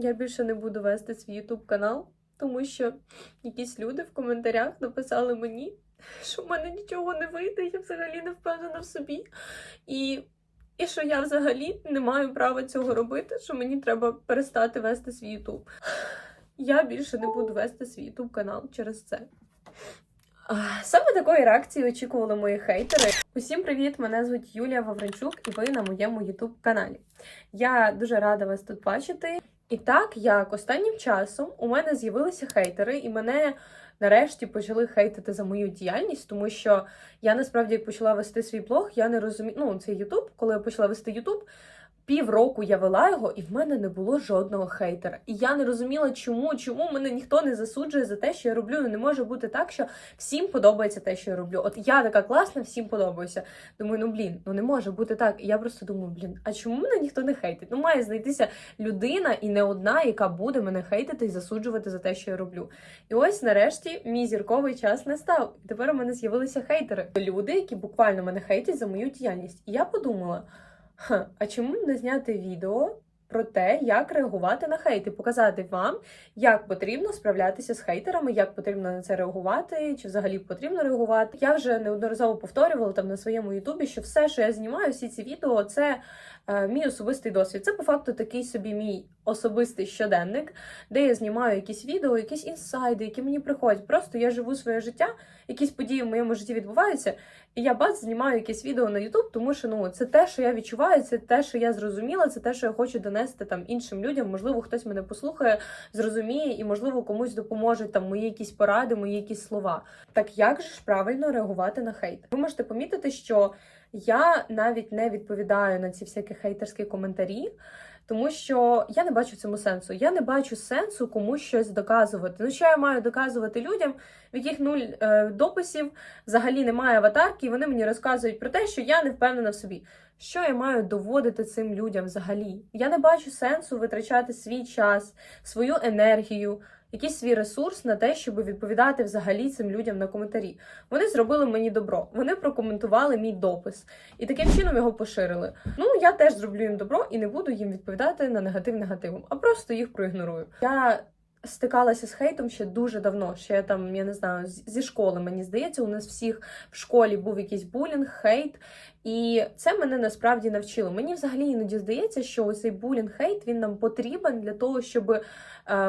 я більше не буду вести свій YouTube канал, тому що якісь люди в коментарях написали мені, що в мене нічого не вийде, я взагалі не впевнена в собі. І, і що я взагалі не маю права цього робити, що мені треба перестати вести свій YouTube. Я більше не буду вести свій YouTube канал через це. Саме такої реакції очікували мої хейтери. Усім привіт! Мене звуть Юлія Вавренчук, і ви на моєму YouTube каналі. Я дуже рада вас тут бачити. І так як останнім часом у мене з'явилися хейтери, і мене нарешті почали хейтити за мою діяльність, тому що я насправді як почала вести свій блог, я не розумію. Ну, це Ютуб, коли я почала вести Ютуб. Півроку я вела його, і в мене не було жодного хейтера. І я не розуміла, чому, чому мене ніхто не засуджує за те, що я роблю. Ну не може бути так, що всім подобається те, що я роблю. От я така класна, всім подобаюся. Думаю, ну блін, ну не може бути так. І я просто думаю, блін, а чому мене ніхто не хейтить? Ну має знайтися людина і не одна, яка буде мене хейтити і засуджувати за те, що я роблю. І ось нарешті мій зірковий час настав. І тепер у мене з'явилися хейтери. Люди, які буквально мене хейтять за мою діяльність. І я подумала. Ха, а чому не зняти відео про те, як реагувати на хейт і показати вам, як потрібно справлятися з хейтерами, як потрібно на це реагувати, чи взагалі потрібно реагувати? Я вже неодноразово повторювала там на своєму ютубі, що все, що я знімаю, всі ці відео, це е, мій особистий досвід. Це по факту такий собі мій особистий щоденник, де я знімаю якісь відео, якісь інсайди, які мені приходять. Просто я живу своє життя, якісь події в моєму житті відбуваються. І я бац, знімаю якесь відео на YouTube, тому що ну це те, що я відчуваю, це те, що я зрозуміла, це те, що я хочу донести там іншим людям. Можливо, хтось мене послухає, зрозуміє, і можливо комусь допоможуть там мої якісь поради, мої якісь слова. Так як же ж правильно реагувати на хейт? Ви можете помітити, що я навіть не відповідаю на ці всякі хейтерські коментарі. Тому що я не бачу цьому сенсу. Я не бачу сенсу комусь щось доказувати. Ну, що я маю доказувати людям, в яких нуль е, дописів, взагалі немає аватарки, і вони мені розказують про те, що я не впевнена в собі. Що я маю доводити цим людям взагалі? Я не бачу сенсу витрачати свій час, свою енергію, якийсь свій ресурс на те, щоб відповідати взагалі цим людям на коментарі. Вони зробили мені добро, вони прокоментували мій допис і таким чином його поширили. Ну я теж зроблю їм добро і не буду їм відповідати на негатив негативом, а просто їх проігнорую. Я стикалася з хейтом ще дуже давно. Ще там, я не знаю, зі школи мені здається, у нас всіх в школі був якийсь булінг, хейт. І це мене насправді навчило. Мені взагалі іноді здається, що цей булінг, хейт він нам потрібен для того, щоб е,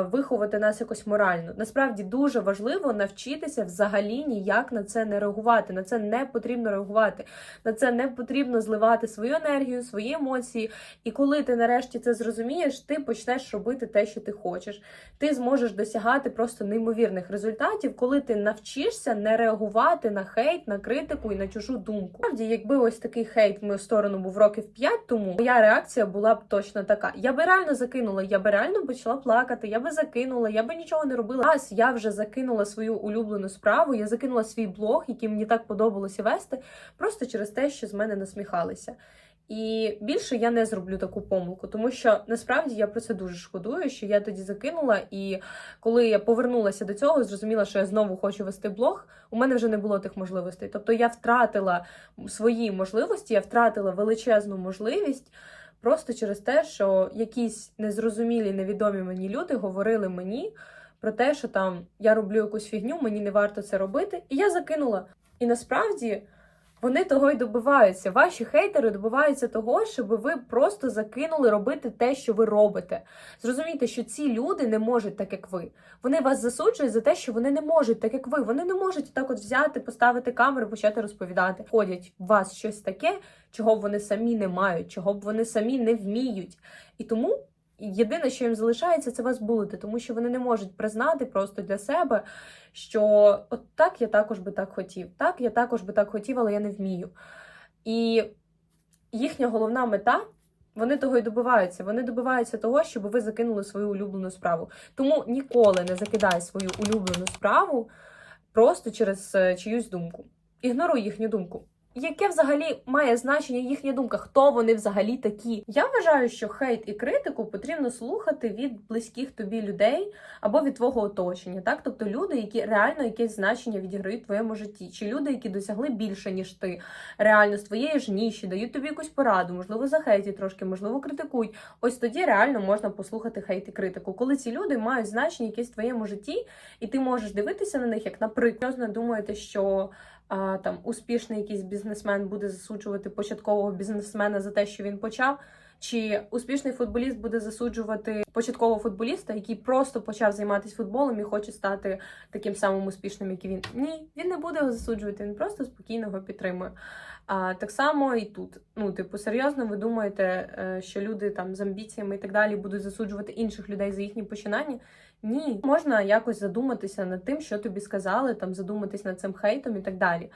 виховати нас якось морально. Насправді дуже важливо навчитися взагалі ніяк на це не реагувати. На це не потрібно реагувати. На це не потрібно зливати свою енергію, свої емоції. І коли ти нарешті це зрозумієш, ти почнеш робити те, що ти хочеш. Ти зможеш досягати просто неймовірних результатів, коли ти навчишся не реагувати на хейт, на критику і на чужу думку. Справді, якби ось такий хейт в мою сторону був років 5 тому, моя реакція була б точно така. Я би реально закинула, я би реально почала плакати, я би закинула, я би нічого не робила. Раз я вже закинула свою улюблену справу, я закинула свій блог, який мені так подобалося вести, просто через те, що з мене насміхалися. І більше я не зроблю таку помилку, тому що насправді я про це дуже шкодую, що я тоді закинула. І коли я повернулася до цього, зрозуміла, що я знову хочу вести блог. У мене вже не було тих можливостей. Тобто я втратила свої можливості, я втратила величезну можливість. Просто через те, що якісь незрозумілі, невідомі мені люди говорили мені про те, що там я роблю якусь фігню, мені не варто це робити, і я закинула. І насправді вони того й добиваються. Ваші хейтери добиваються того, щоб ви просто закинули робити те, що ви робите. Зрозумійте, що ці люди не можуть так, як ви. Вони вас засуджують за те, що вони не можуть так, як ви. Вони не можуть так от взяти, поставити камеру, почати розповідати. Ходять в вас щось таке, чого б вони самі не мають, чого б вони самі не вміють. І тому. Єдине, що їм залишається, це вас булити, тому що вони не можуть признати просто для себе, що от так я також би так хотів, так я також би так хотів, але я не вмію. І їхня головна мета. Вони того й добиваються. Вони добиваються того, щоб ви закинули свою улюблену справу. Тому ніколи не закидай свою улюблену справу просто через е, чиюсь думку. Ігноруй їхню думку. Яке взагалі має значення їхня думка? Хто вони взагалі такі? Я вважаю, що хейт і критику потрібно слухати від близьких тобі людей або від твого оточення, так тобто люди, які реально якесь значення відіграють в твоєму житті, чи люди, які досягли більше ніж ти, реально з твоєї ж ніші, дають тобі якусь пораду, можливо, захейтять трошки, можливо, критикують. Ось тоді реально можна послухати хейт і критику, коли ці люди мають значення якесь в твоєму житті, і ти можеш дивитися на них, як, наприклад, думаєте, що там успішний якийсь бізнесмен буде засуджувати початкового бізнесмена за те, що він почав. Чи успішний футболіст буде засуджувати початкового футболіста, який просто почав займатися футболом і хоче стати таким самим успішним, як він? Ні, він не буде його засуджувати, він просто спокійно його підтримує. А так само і тут. Ну, типу, серйозно, ви думаєте, е, що люди там з амбіціями і так далі будуть засуджувати інших людей за їхні починання? Ні, можна якось задуматися над тим, що тобі сказали, там задуматись над цим хейтом і так далі.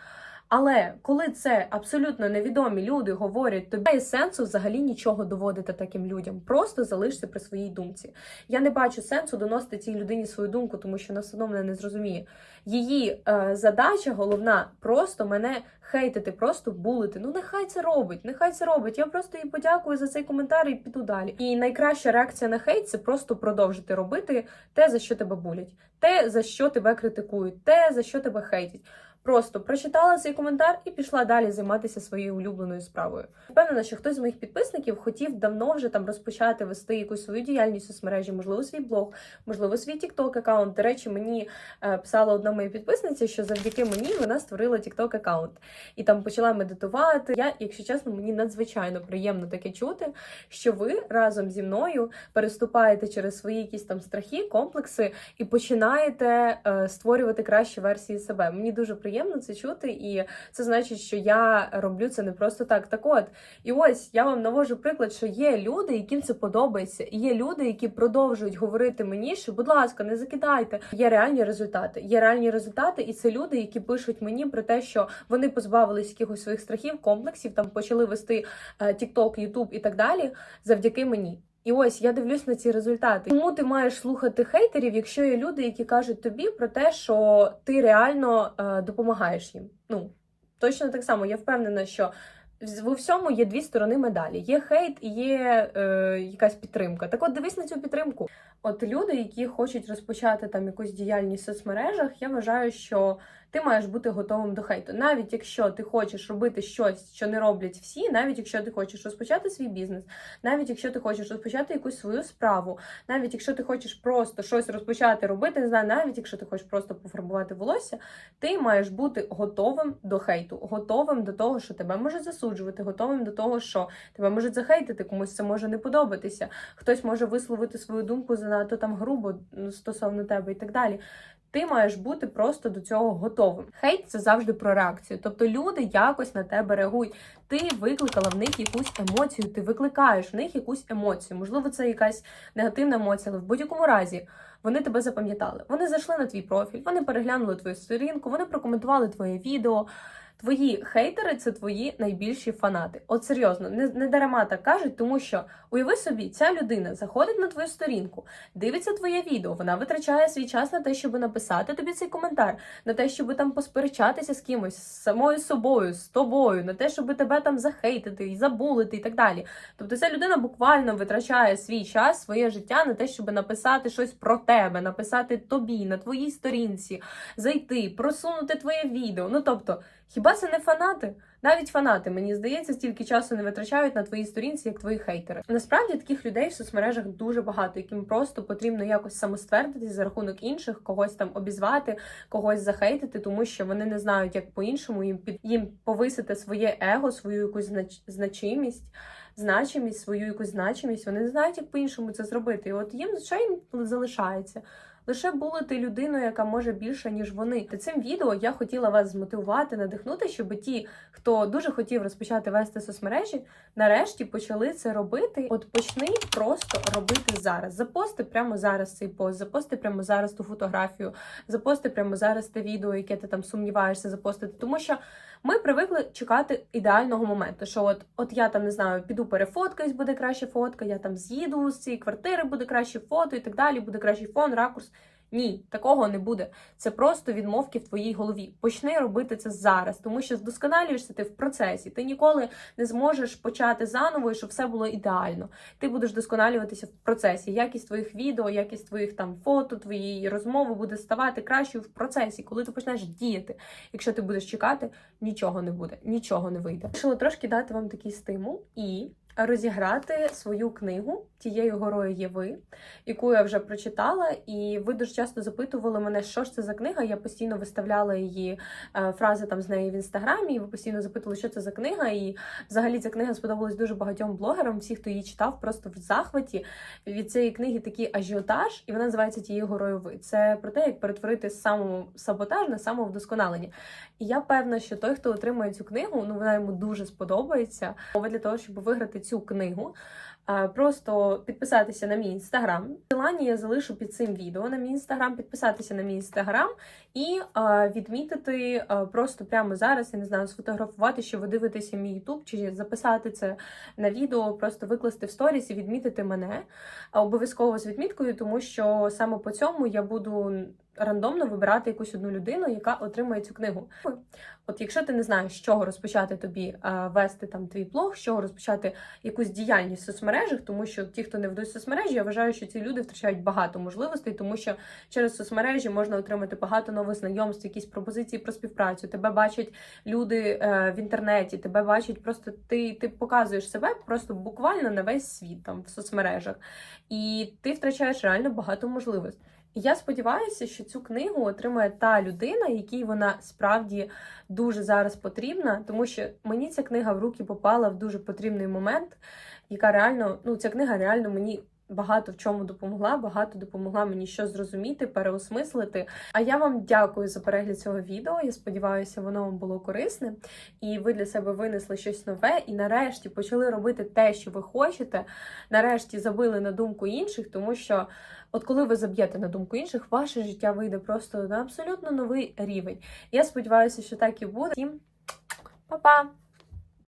Але коли це абсолютно невідомі люди говорять, тобі немає сенсу взагалі нічого доводити таким людям. Просто залишся при своїй думці. Я не бачу сенсу доносити цій людині свою думку, тому що вона все одно мене не зрозуміє. Її е, задача головна просто мене хейтити, просто булити. Ну нехай це робить, нехай це робить. Я просто їй подякую за цей коментар і піду далі. І найкраща реакція на хейт це просто продовжити робити те, за що тебе булять, те, за що тебе критикують, те, за що тебе хейтять. Просто прочитала цей коментар і пішла далі займатися своєю улюбленою справою. Впевнена, що хтось з моїх підписників хотів давно вже там розпочати вести якусь свою діяльність у соцмережі, можливо, свій блог, можливо, свій TikTok аккаунт. До речі, мені е, писала одна моя підписниця, що завдяки мені вона створила TikTok аккаунт і там почала медитувати. Я, якщо чесно, мені надзвичайно приємно таке чути, що ви разом зі мною переступаєте через свої якісь там страхи, комплекси і починаєте е, створювати кращі версії себе. Мені дуже приємно це чути, і це значить, що я роблю це не просто так. Так от, і ось я вам навожу приклад, що є люди, яким це подобається, і є люди, які продовжують говорити мені, що, будь ласка, не закидайте. Є реальні результати. Є реальні результати, і це люди, які пишуть мені про те, що вони позбавились якихось своїх страхів, комплексів, там почали вести е, TikTok, YouTube і так далі, завдяки мені. І ось я дивлюсь на ці результати. Тому ти маєш слухати хейтерів, якщо є люди, які кажуть тобі про те, що ти реально е, допомагаєш їм. Ну точно так само. Я впевнена, що в всьому є дві сторони медалі: є хейт і є е, якась підтримка. Так, от дивись на цю підтримку. От люди, які хочуть розпочати там якусь діяльність в соцмережах, я вважаю, що ти маєш бути готовим до хейту. Навіть якщо ти хочеш робити щось, що не роблять всі, навіть якщо ти хочеш розпочати свій бізнес, навіть якщо ти хочеш розпочати якусь свою справу, навіть якщо ти хочеш просто щось розпочати робити, не знаю, навіть якщо ти хочеш просто пофарбувати волосся, ти маєш бути готовим до хейту, готовим до того, що тебе можуть засуджувати, готовим до того, що тебе можуть захейтити, комусь це може не подобатися. Хтось може висловити свою думку занадто там грубо ну, стосовно тебе і так далі. Ти маєш бути просто до цього готовим. Хейт це завжди про реакцію. Тобто люди якось на тебе реагують. Ти викликала в них якусь емоцію, ти викликаєш в них якусь емоцію. Можливо, це якась негативна емоція, але в будь-якому разі вони тебе запам'ятали. Вони зайшли на твій профіль, вони переглянули твою сторінку, вони прокоментували твоє відео. Твої хейтери це твої найбільші фанати. От серйозно, не, не дарема так кажуть, тому що уяви собі, ця людина заходить на твою сторінку, дивиться твоє відео, вона витрачає свій час на те, щоб написати тобі цей коментар, на те, щоб там посперечатися з кимось, з самою собою, з тобою, на те, щоб тебе там захейтити і забулити, і так далі. Тобто ця людина буквально витрачає свій час, своє життя на те, щоб написати щось про тебе, написати тобі на твоїй сторінці, зайти, просунути твоє відео. Ну тобто. Хіба це не фанати? Навіть фанати, мені здається, стільки часу не витрачають на твоїй сторінці, як твої хейтери. Насправді таких людей в соцмережах дуже багато, яким просто потрібно якось самоствердитись за рахунок інших, когось там обізвати, когось захейтити, тому що вони не знають, як по-іншому їм під їм повисити своє его, свою якусь знач... значимість. Значимість, свою якусь значимість, вони не знають, як по-іншому це зробити. І от їм що їм залишається лише булити людиною, яка може більше, ніж вони. Та цим відео я хотіла вас змотивувати, надихнути, щоб ті, хто дуже хотів розпочати вести соцмережі, нарешті почали це робити. От почни просто робити зараз. Запости прямо зараз цей пост, запости прямо зараз ту фотографію, запости прямо зараз те відео, яке ти там сумніваєшся запостити, тому що. Ми привикли чекати ідеального моменту, що от от я там не знаю, піду перефоткаюсь, буде краща фотка, я там з'їду з цієї квартири, буде краще фото і так далі, буде кращий фон, ракурс. Ні, такого не буде. Це просто відмовки в твоїй голові. Почни робити це зараз, тому що вдосконалюєшся ти в процесі. Ти ніколи не зможеш почати заново, і щоб все було ідеально. Ти будеш досконалюватися в процесі. Якість твоїх відео, якість твоїх там фото, твоєї розмови буде ставати кращою в процесі, коли ти почнеш діяти. Якщо ти будеш чекати, нічого не буде, нічого не вийде. Вирішила трошки дати вам такий стимул і розіграти свою книгу тією горою є ви, яку я вже прочитала, і ви дуже часто запитували мене, що ж це за книга. Я постійно виставляла її е, фрази там з неї в інстаграмі. І ви постійно запитували, що це за книга. І взагалі ця книга сподобалась дуже багатьом блогерам. Всі, хто її читав, просто в захваті від цієї книги такий ажіотаж, і вона називається тією горою ви. Це про те, як перетворити самосаботаж на самовдосконалення. І я певна, що той, хто отримає цю книгу, ну вона йому дуже сподобається. Мова для того, щоб виграти цю книгу. е, Просто підписатися на мій інстаграм. Посилання я залишу під цим відео на мій інстаграм, підписатися на мій інстаграм і е, відмітити е, просто прямо зараз, я не знаю, сфотографувати, що ви дивитеся мій ютуб, чи записати це на відео, просто викласти в сторіс і відмітити мене обов'язково з відміткою, тому що саме по цьому я буду рандомно вибирати якусь одну людину, яка отримає цю книгу. От якщо ти не знаєш, з чого розпочати тобі а, вести там твій блог, з чого розпочати якусь діяльність в соцмережах, тому що ті, хто не ведуть соцмережі, я вважаю, що ці люди втрачають багато можливостей, тому що через соцмережі можна отримати багато нових знайомств, якісь пропозиції про співпрацю. Тебе бачать люди е, в інтернеті, тебе бачать просто ти, ти показуєш себе просто буквально на весь світ там в соцмережах, і ти втрачаєш реально багато можливостей. І я сподіваюся, що цю книгу отримає та людина, якій вона справді дуже зараз потрібна, тому що мені ця книга в руки попала в дуже потрібний момент, яка реально, ну ця книга реально мені. Багато в чому допомогла, багато допомогла мені що зрозуміти, переосмислити. А я вам дякую за перегляд цього відео. Я сподіваюся, воно вам було корисне, і ви для себе винесли щось нове, і нарешті почали робити те, що ви хочете. Нарешті забили на думку інших, тому що От коли ви заб'єте на думку інших, ваше життя вийде просто на абсолютно новий рівень. Я сподіваюся, що так і буде. Всім па-па!